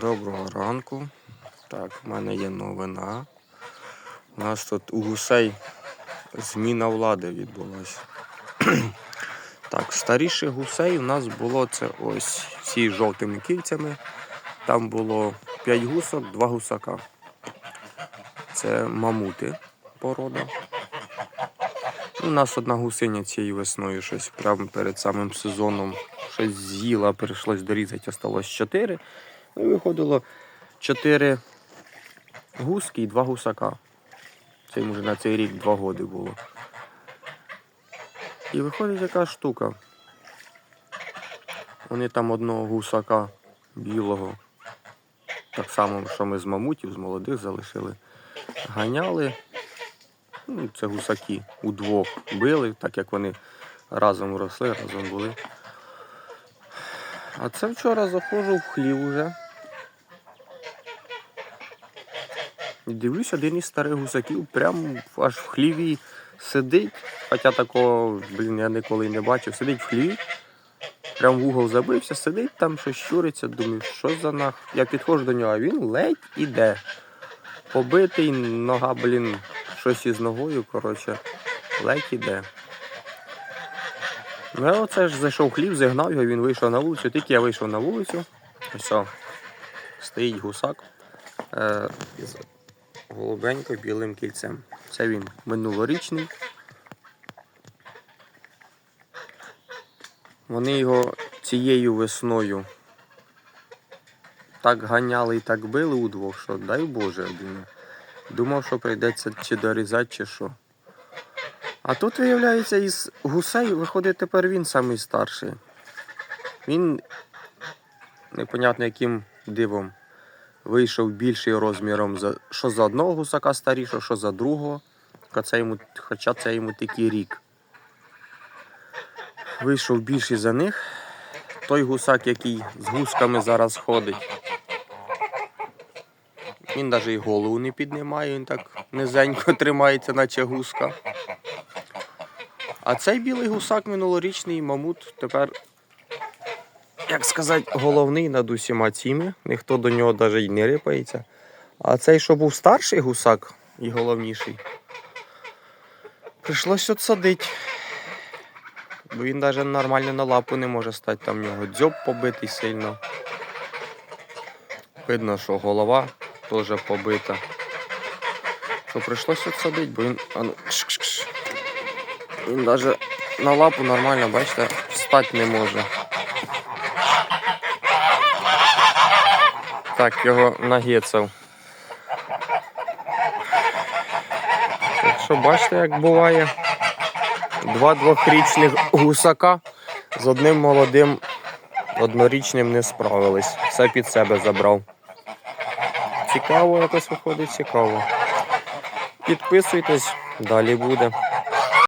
Доброго ранку. Так, в мене є новина. У нас тут у гусей зміна влади відбулася. так, старіших гусей у нас було це ось ці жовтими кільцями. Там було 5 гусок, 2 гусака. Це мамути порода. У нас одна гусиня цією весною щось прямо перед самим сезоном щось з'їла, прийшлось дорізати, осталось 4. Ну, і виходило 4 гуски і 2 гусака. Це йому вже на цей рік 2 роки було. І виходить яка штука. Вони там одного гусака білого, так само, що ми з мамутів, з молодих залишили, ганяли. Ну, це гусаки удвох били, так як вони разом росли, разом були. А це вчора заходжу в хлів уже. І дивлюсь, один із старих гусаків прямо аж в хліві сидить. Хоча такого, блін, я ніколи не бачив. Сидить в хліві, прям в угол забився, сидить там, щось щуриться, думаю, що за нах. Я підходжу до нього, а він ледь іде. Побитий, нога, блін, щось із ногою, коротше, ледь іде. Ну, я оце ж зайшов в хлів, зігнав його, він вийшов на вулицю. Тільки я вийшов на вулицю. Все. Стоїть гусак е, голубенько білим кільцем. Це він минулорічний. Вони його цією весною так ганяли і так били удвох, що дай Боже, думаю. Думав, що прийдеться чи дорізати, чи що. А тут, виявляється, із гусей виходить тепер він самий старший. Він непонятно яким дивом вийшов більший розміром, що за одного гусака старішого, що за другого. Це йому, хоча це йому такий рік. Вийшов більший за них. Той гусак, який з гусками зараз ходить. Він навіть і голову не піднімає, він так низенько тримається, наче гуска. А цей білий гусак минулорічний мамут тепер, як сказати, головний над усіма цими. Ніхто до нього навіть не рипається. А цей, що був старший гусак і головніший, прийшлось отсадити. Бо він навіть нормально на лапу не може стати, там в нього дзьоб побитий сильно. Видно, що голова теж побита. Що прийшлось отсадити, бо він. А ну, кш-кш-кш. Він навіть на лапу нормально, бачите, встати не може. Так, його нагецав. Так що бачите, як буває. Два двохрічних гусака з одним молодим однорічним не справились. Все під себе забрав. Цікаво, якось виходить цікаво. Підписуйтесь, далі буде.